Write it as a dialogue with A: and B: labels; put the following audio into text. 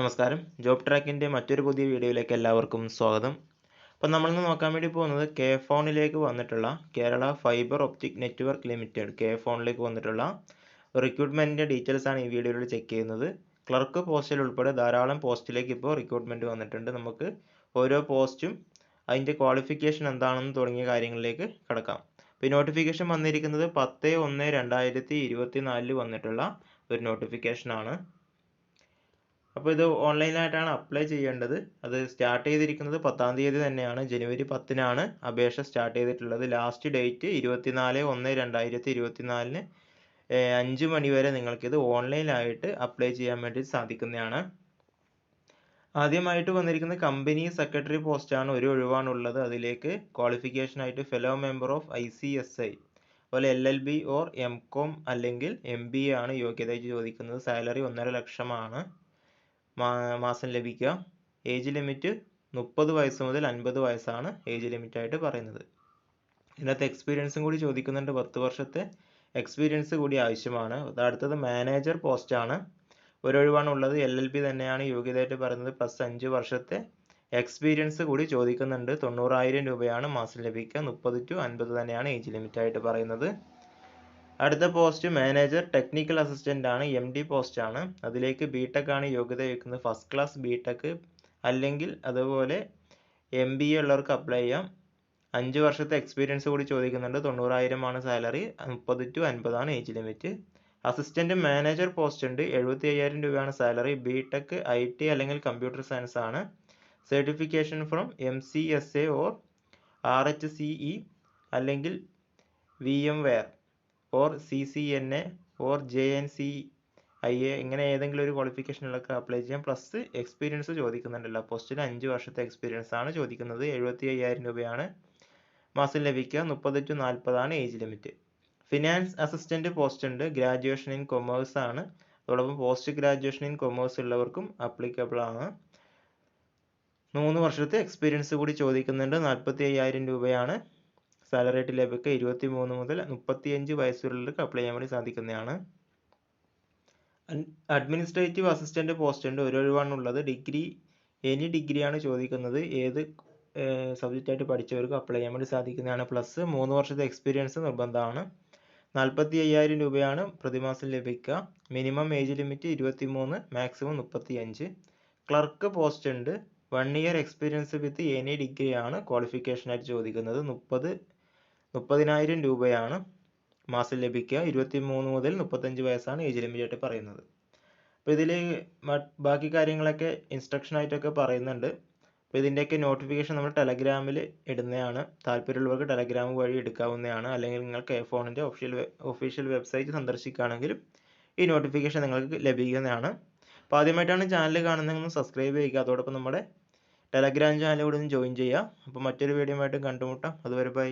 A: നമസ്കാരം. ജോബ് ട്രാക്കിന്റെ മറ്റൊരു പുതിയ വീഡിയോയിലേക്ക് എല്ലാവർക്കും സ്വാഗതം. അപ്പം നമ്മളിന്ന് നോക്കാൻ വേണ്ടി പോകുന്നത് കെ ഫോണിലേക്ക് വന്നിട്ടുള്ള Kerala fibre optic network limited K ഫോണിലേക്ക് വന്നിട്ടുള്ള റിക്രൂട്ട്മെന്റിന്റെ ഡീറ്റെയിൽസ് ആണ് ഈ വീഡിയോയിൽ ചെക്ക് ചെയ്യുന്നത്. ക്ലർക്ക് പോസ്റ്റിൽ ഉൾപ്പെടെ ധാരാളം പോസ്റ്റിലേക്ക് ഇപ്പോൾ റിക്രൂട്ട്മെന്റ് വന്നിട്ടുണ്ട്. നമുക്ക് ഓരോ പോസ്റ്റും അതിന്റെ ക്വാളിഫിക്കേഷൻ എന്താണെന്ന് തുടങ്ങിയ കാര്യങ്ങളിലേക്ക് കിടക്കാം. ഇപ്പോൾ നോട്ടിഫിക്കേഷൻ വന്നിരിക്കുന്നത് പത്ത് ഒന്ന് രണ്ടായിരത്തി ഇരുപത്തി നാലിൽ വന്നിട്ടുള്ള ഒരു നോട്ടിഫിക്കേഷനാണ്. അപ്പോൾ ഇത് ഓൺലൈനായിട്ടാണ് അപ്ലൈ ചെയ്യേണ്ടത്. അത് സ്റ്റാർട്ട് ചെയ്തിരിക്കുന്നത് പത്താം തീയതി തന്നെയാണ്. ജനുവരി പത്തിനാണ് അപേക്ഷ സ്റ്റാർട്ട് ചെയ്തിട്ടുള്ളത്. ലാസ്റ്റ് ഡേറ്റ് ഇരുപത്തിനാല് ഒന്ന് രണ്ടായിരത്തി ഇരുപത്തിനാലിന് അഞ്ച് മണിവരെ നിങ്ങൾക്കിത് ഓൺലൈനായിട്ട് അപ്ലൈ ചെയ്യാൻ വേണ്ടി സാധിക്കുന്നതാണ്. ആദ്യമായിട്ട് വന്നിരിക്കുന്ന കമ്പനി സെക്രട്ടറി പോസ്റ്റാണ് ഒരു ഒഴിവാണുള്ളത്. അതിലേക്ക് ക്വാളിഫിക്കേഷൻ ആയിട്ട് fellow member of I C S I അതുപോലെ L L B or M com അല്ലെങ്കിൽ എം ബി എ ആണ് യോഗ്യതയായിട്ട് ചോദിക്കുന്നത്. സാലറി ഒന്നര ലക്ഷമാണ്. മാസം ലഭിക്കുക. ഏജ് ലിമിറ്റ് മുപ്പത് വയസ്സ് മുതൽ അൻപത് വയസ്സാണ് ഏജ് ലിമിറ്റായിട്ട് പറയുന്നത്. ഇതിനകത്ത് എക്സ്പീരിയൻസും കൂടി ചോദിക്കുന്നുണ്ട്. പത്ത് വർഷത്തെ എക്സ്പീരിയൻസ് കൂടി ആവശ്യമാണ്. അടുത്തത് മാനേജർ പോസ്റ്റാണ് ഒരൊഴിവാണ് ഉള്ളത്. എൽ എൽ പി തന്നെയാണ് യോഗ്യതയായിട്ട് പറയുന്നത്. പ്ലസ് അഞ്ച് വർഷത്തെ എക്സ്പീരിയൻസ് കൂടി ചോദിക്കുന്നുണ്ട്. തൊണ്ണൂറായിരം രൂപയാണ് മാസം ലഭിക്കുക. മുപ്പത് ടു അൻപത് തന്നെയാണ് ഏജ് ലിമിറ്റായിട്ട് പറയുന്നത്. അടുത്ത പോസ്റ്റ് മാനേജർ ടെക്നിക്കൽ അസിസ്റ്റന്റ് ആണ് എം ഡി ആണ്. അതിലേക്ക് ബി ടെക് ആണ് യോഗ്യത വയ്ക്കുന്നത്. ഫസ്റ്റ് ക്ലാസ് ബി ടെക് അല്ലെങ്കിൽ അതുപോലെ എം ബി എ ഉള്ളവർക്ക് അപ്ലൈ ചെയ്യാം. അഞ്ച് വർഷത്തെ എക്സ്പീരിയൻസ് കൂടി ചോദിക്കുന്നുണ്ട്. തൊണ്ണൂറായിരം ആണ് സാലറി മുപ്പത് to അൻപതാണ് age limit assistant manager post ഉണ്ട്. എഴുപത്തി അയ്യായിരം രൂപയാണ് salary B tech I T അല്ലെങ്കിൽ കമ്പ്യൂട്ടർ സയൻസ് ആണ്. Certification from M C S A or R H C E അല്ലെങ്കിൽ V M ware or C C N A or J N C I A ഇങ്ങനെ ഏതെങ്കിലും ഒരു ക്വാളിഫിക്കേഷനിലൊക്കെ apply ചെയ്യാം. Plus experience ചോദിക്കുന്നുണ്ടല്ലോ. പോസ്റ്റിൽ അഞ്ച് വർഷത്തെ എക്സ്പീരിയൻസ് ആണ് ചോദിക്കുന്നത്. എഴുപത്തി അയ്യായിരം രൂപയാണ് മാസം ലഭിക്കുക. മുപ്പത് to നാൽപ്പതാണ് age limit finance assistant post ഉണ്ട്. ഗ്രാജുവേഷൻ ഇൻ കൊമേഴ്സ് ആണ്. അതോടൊപ്പം പോസ്റ്റ് ഗ്രാജുവേഷൻ ഇൻ കൊമേഴ്സ് ഉള്ളവർക്കും അപ്ലിക്കബിൾ ആണ്. മൂന്ന് വർഷത്തെ എക്സ്പീരിയൻസ് കൂടി ചോദിക്കുന്നുണ്ട്. നാൽപ്പത്തി അയ്യായിരം രൂപയാണ്. സാലറി ആയിട്ട് ലഭിക്കുക ഇരുപത്തി മൂന്ന് മുതൽ മുപ്പത്തിയഞ്ച് വയസ്സുള്ളവർക്ക് അപ്ലൈ ചെയ്യാൻ വേണ്ടി സാധിക്കുന്നതാണ്. അഡ്മിനിസ്ട്രേറ്റീവ് അസിസ്റ്റന്റ് പോസ്റ്റ് ഉണ്ട്. ഒരു ഒഴിവാണുള്ളത് ഡിഗ്രി എനി ഡിഗ്രിയാണ് ചോദിക്കുന്നത്. ഏത് സബ്ജക്റ്റ് ആയിട്ട് പഠിച്ചവർക്ക് അപ്ലൈ ചെയ്യാൻ വേണ്ടി സാധിക്കുന്നതാണ്. പ്ലസ് മൂന്ന് വർഷത്തെ എക്സ്പീരിയൻസ് നിർബന്ധമാണ്. നാൽപ്പത്തി അയ്യായിരം രൂപയാണ് പ്രതിമാസം ലഭിക്കുക. മിനിമം ഏജ് ലിമിറ്റ് ഇരുപത്തി മൂന്ന് മാക്സിമം മുപ്പത്തി അഞ്ച് ക്ലർക്ക് പോസ്റ്റ് ഉണ്ട് one year experience with any ഡിഗ്രിയാണ് ക്വാളിഫിക്കേഷനായിട്ട് ചോദിക്കുന്നത്. മുപ്പത് മുപ്പതിനായിരം രൂപയാണ് മാസം ലഭിക്കുക. ഇരുപത്തി മൂന്ന് മുതൽ മുപ്പത്തഞ്ച് വയസ്സാണ് ഏജ് ലിമിറ്റ് ആയിട്ട് പറയുന്നത്. അപ്പോൾ ഇതിൽ ബാക്കി കാര്യങ്ങളൊക്കെ ഇൻസ്ട്രക്ഷൻ ആയിട്ടൊക്കെ പറയുന്നുണ്ട്. അപ്പോൾ ഇതിന്റെയൊക്കെ നോട്ടിഫിക്കേഷൻ നമ്മൾ ടെലഗ്രാമിൽ ഇടുന്നതാണ്. താല്പര്യമുള്ളവർക്ക് ടെലഗ്രാം വഴി എടുക്കാവുന്നതാണ്. അല്ലെങ്കിൽ നിങ്ങൾക്ക് ഫോണിന്റെ ഒഫീഷ്യൽ ഒഫീഷ്യൽ വെബ്സൈറ്റ് സന്ദർശിക്കുകയാണെങ്കിലും ഈ നോട്ടിഫിക്കേഷൻ നിങ്ങൾക്ക് ലഭിക്കുന്നതാണ്. അപ്പോൾ ആദ്യമായിട്ടാണ് ചാനൽ കാണുന്നതെങ്കിൽ സബ്സ്ക്രൈബ് ചെയ്യുക. അതോടൊപ്പം നമ്മുടെ ടെലഗ്രാം ചാനൽ കൂടി ഒന്ന് ജോയിൻ ചെയ്യുക. അപ്പോൾ മറ്റൊരു വീഡിയോ ആയിട്ട് കണ്ടുമുട്ടാം. അതുവരെ ബൈ